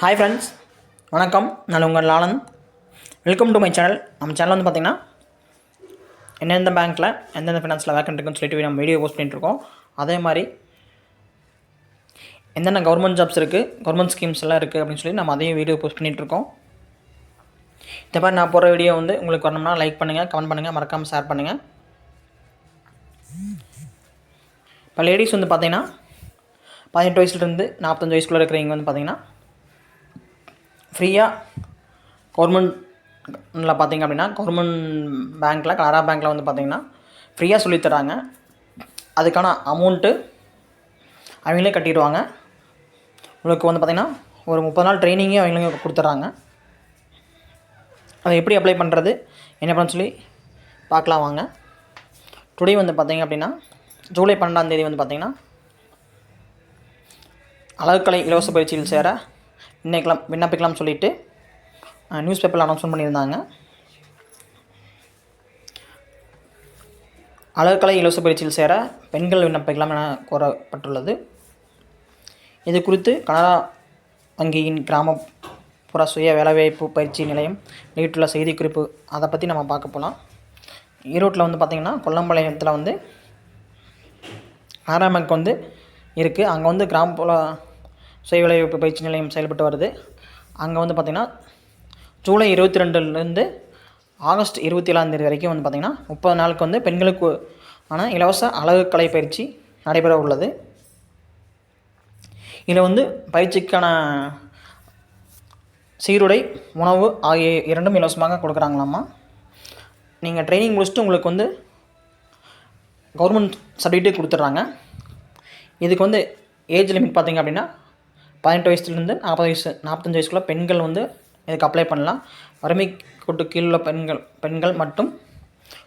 Hi friends வணக்கம். நான் உங்கள் Lalan. Welcome to my channel நம்ம சேனல் வந்து பார்த்திங்கன்னா எந்தெந்த பேங்க்கில் எந்தெந்த ஃபினான்ஸில் வேக்கன்ட் இருக்குன்னு சொல்லிட்டு நம்ம வீடியோ போஸ்ட் பண்ணிட்டுருக்கோம். அதே மாதிரி என்னென்ன கவர்மெண்ட் ஜாப்ஸ் இருக்குது கவர்மெண்ட் ஸ்கீம்ஸ் எல்லாம் இருக்குது அப்படின்னு சொல்லி நம்ம அதையும் வீடியோ போஸ்ட் பண்ணிகிட்ருக்கோம் இந்த மாதிரி நான் போகிற வீடியோ வந்து உங்களுக்கு வரணும்னா லைக் பண்ணுங்கள் கமெண்ட் பண்ணுங்கள் மறக்காமல் ஷேர் பண்ணுங்கள் இப்போ லேடிஸ் வந்து பார்த்திங்கன்னா பதினெட்டு வயசுலேருந்து நாற்பத்தஞ்சு வயசுக்குள்ளே இருக்கிறவங்க வந்து பார்த்தீங்கன்னா ஃப்ரீயாக கவர்மெண்ட்டில் பார்த்திங்க அப்படின்னா கவர்மெண்ட் பேங்க்கில் கனரா பேங்க்கில் வந்து பார்த்திங்கன்னா ஃப்ரீயாக சொல்லித்தராங்க அதுக்கான அமௌண்ட்டு அவங்களே கட்டிடுவாங்க. உங்களுக்கு வந்து பார்த்திங்கன்னா ஒரு முப்பது நாள் ட்ரைனிங்கே அவங்களே கொடுத்துட்றாங்க. அதை எப்படி அப்ளை பண்ணுறது என்ன பண்ண சொல்லி பார்க்கலாம் வாங்க. டுடே வந்து பார்த்திங்க அப்படின்னா ஜூலை பன்னெண்டாம் தேதி வந்து பார்த்திங்கன்னா அழகுக்கலை இலவச பயிற்சியில் சேர விண்ணப்பிக்கலாம் விண்ணப்பிக்கலாம் சொல்லிட்டு நியூஸ் பேப்பரில் அனௌன்ஸ்மெண்ட் பண்ணியிருந்தாங்க. அழகலை இலவச பயிற்சியில் சேர பெண்கள் விண்ணப்பிக்கலாம் என கூறப்பட்டுள்ளது. இது குறித்து கனரா வங்கியின் கிராமப்புற சுய வேலைவாய்ப்பு பயிற்சி நிலையம் வெளியிட்டுள்ள செய்திக்குறிப்பு. அதை பற்றி நம்ம பார்க்க போகலாம் ஈரோட்டில் வந்து பார்த்திங்கன்னா கொல்லம்பாளையத்தில் வந்து கனரா பேங்க் வந்து இருக்குது அங்கே வந்து கிராமப்புற சுய வேலைவாய்ப்பு பயிற்சி நிலையம் செயல்பட்டு வருது. அங்கே வந்து பார்த்திங்கன்னா ஜூலை இருபத்தி ரெண்டுலேருந்து ஆகஸ்ட் இருபத்தி ஏழாந்தேதி வரைக்கும் வந்து பார்த்திங்கன்னா முப்பது நாளுக்கு வந்து பெண்களுக்கு ஆன இலவச அழகு கலை பயிற்சி நடைபெற உள்ளது. இதில் வந்து பயிற்சிக்கான சீருடை உணவு ஆகிய இரண்டும் இலவசமாக கொடுக்குறாங்களாம்மா நீங்கள் ட்ரைனிங் முடிச்சுட்டு உங்களுக்கு வந்து கவர்மெண்ட் சர்டிஃபிகேட் கொடுத்துட்றாங்க. இதுக்கு வந்து ஏஜ் லிமிட் பார்த்திங்க அப்படின்னா பதினெட்டு வயசுலேருந்து நாற்பது வயசு நாற்பத்தஞ்சு வயசுக்குள்ள பெண்கள் வந்து இதுக்கு அப்ளை பண்ணலாம். வறுமை கோட்டு கீழ் உள்ள பெண்கள் பெண்கள் மற்றும்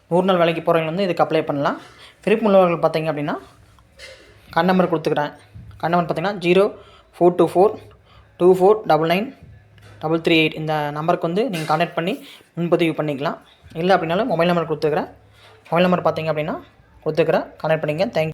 நூறு நாள் வேலைக்கு போகிறவங்க வந்து இதுக்கு அப்ளை பண்ணலாம். விருப்பம் உள்ளவர்கள் பார்த்தீங்க அப்படின்னா கண் நம்பர் கொடுத்துக்கிறேன். கண் நம்பர் பார்த்தீங்கன்னா zero four two four two four double nine double three eight இந்த நம்பருக்கு வந்து நீங்கள் கான்டாக்ட் பண்ணி முன்பதிவு பண்ணிக்கலாம். இல்லை அப்படின்னாலும் மொபைல் நம்பர் கொடுத்துக்கிறேன். மொபைல் நம்பர் பார்த்தீங்க அப்படின்னா கொடுத்துக்கிறேன். கான்டாக்ட் பண்ணிங்க தேங்க்